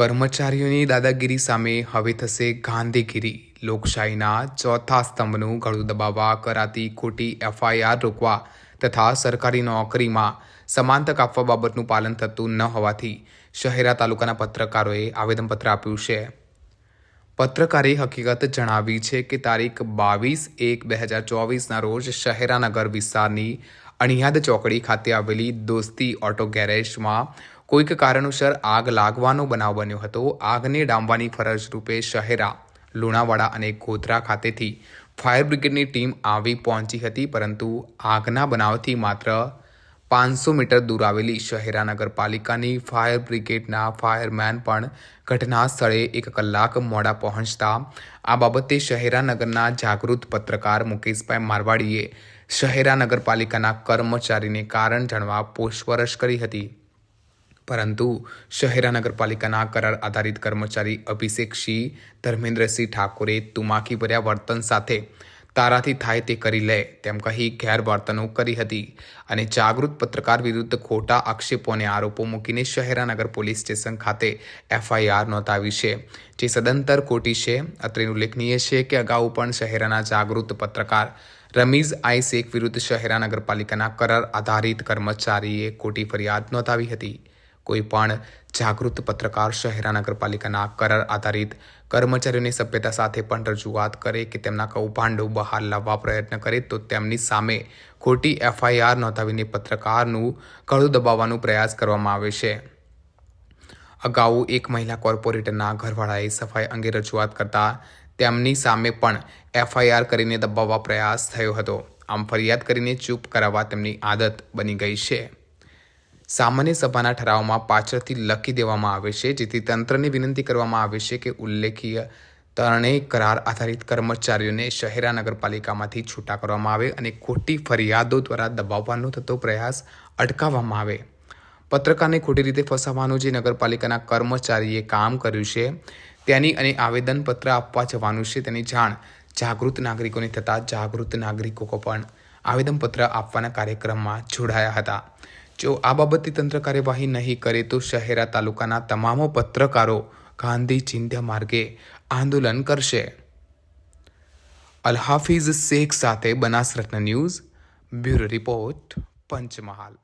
કર્મચારીઓની દાદાગીરી સામે હવે થશે ગાંધીગીરી. લોકશાહીના ચોથા સ્તંભનું ગળું દબાવવા કરાતી ખોટી એફઆઈઆર રોકવા તથા સરકારી નોકરીમાં સમાન તક આપવા બાબતનું પાલન થતું ન હોવાથી શહેરા તાલુકાના પત્રકારોએ આવેદનપત્ર આપ્યું છે. પત્રકારે હકીકત જણાવી છે કે તારીખ બાવીસ એક બે હજાર ચોવીસના રોજ શહેરાનગર વિસ્તારની અણિયાદ ચોકડી ખાતે આવેલી દોસ્તી ઓટો ગેરેજમાં કોઈક કારણોસર આગ લાગવાનો બનાવ બન્યો હતો. આગને ડામવાની ફરજ રૂપે શહેરા, લુણાવાડા અને ગોધરા ખાતેથી ફાયર બ્રિગેડની ટીમ આવી પહોંચી હતી, પરંતુ આગના બનાવથી માત્ર પાંચસો મીટર દૂર આવેલી શહેરા નગરપાલિકાની ફાયર બ્રિગેડના ફાયરમેન પણ ઘટના સ્થળે એક કલાક મોડા પહોંચતા આ બાબતે શહેરા નગરના જાગૃત પત્રકાર મુકેશભાઈ મારવાડીએ શહેરા નગરપાલિકાના કર્મચારીને કારણ જાણવા પૂછપરછ કરી હતી. પરંતુ શહેરા નગરપાલિકાના કરાર આધારિત કર્મચારી અભિષેક સિંહ ધર્મેન્દ્રસિંહ ઠાકોરે તુમાકી ભર્યા વર્તન સાથે તારાથી થાય તે કરી લે તેમ કહી ગેરવર્તણૂક કરી હતી અને જાગૃત પત્રકાર વિરુદ્ધ ખોટા આક્ષેપો અને આરોપો મૂકીને શહેરાનગર પોલીસ સ્ટેશન ખાતે એફઆઈઆર નોંધાવી છે. જે સદંતર ખોટી છે. અત્રે ઉલ્લેખનીય છે કે અગાઉ પણ શહેરાના જાગૃત પત્રકાર રમીઝ આઈ શેખ વિરુદ્ધ શહેરા નગરપાલિકાના કરાર આધારિત કર્મચારીએ ખોટી ફરિયાદ નોંધાવી હતી. કોઈ પણ જાગૃત પત્રકાર શહેરા નગરપાલિકાના કરાર આધારિત કર્મચારીઓની સભ્યતા સાથે પણ રજૂઆત કરે કે તેમના કૌભાંડો બહાર લાવવા પ્રયત્ન કરે તો તેમની સામે ખોટી એફઆઈઆર નોંધાવીને પત્રકારનું કળું દબાવવાનો પ્રયાસ કરવામાં આવે છે. અગાઉ એક મહિલા કોર્પોરેટરના ઘરવાળાએ સફાઈ અંગે રજૂઆત કરતા તેમની સામે પણ એફઆઈઆર કરીને દબાવવા પ્રયાસ થયો હતો. આમ ફરિયાદ કરીને ચૂપ કરાવવા તેમની આદત બની ગઈ છે. સામાન્ય સભાના ઠરાવમાં પાછળથી લખી દેવામાં આવે છે, જેથી તંત્રને વિનંતી કરવામાં આવે છે કે ઉલ્લેખીય ત્રણેય કરાર આધારિત કર્મચારીઓને શહેરા નગરપાલિકામાંથી છૂટા કરવામાં આવે અને ખોટી ફરિયાદો દ્વારા દબાવવાનો થતો પ્રયાસ અટકાવવામાં આવે. પત્રકારને ખોટી રીતે ફસાવવાનું જે નગરપાલિકાના કર્મચારીએ કામ કર્યું છે, તેની અને આવેદનપત્ર આપવા જવાનું છે તેની જાણ જાગૃત નાગરિકોને થતાં જાગૃત નાગરિકો પણ આવેદનપત્ર આપવાના કાર્યક્રમમાં જોડાયા હતા. જો આ બાબતે તંત્ર કાર્યવાહી નહીં કરે તો શહેરા તાલુકાના તમામ પત્રકારો ગાંધી ચિંધ્યા માર્ગે આંદોલન કરશે. અલહાફિઝ શેખ સાથે Banasratna news, bureau report, Panchmahal.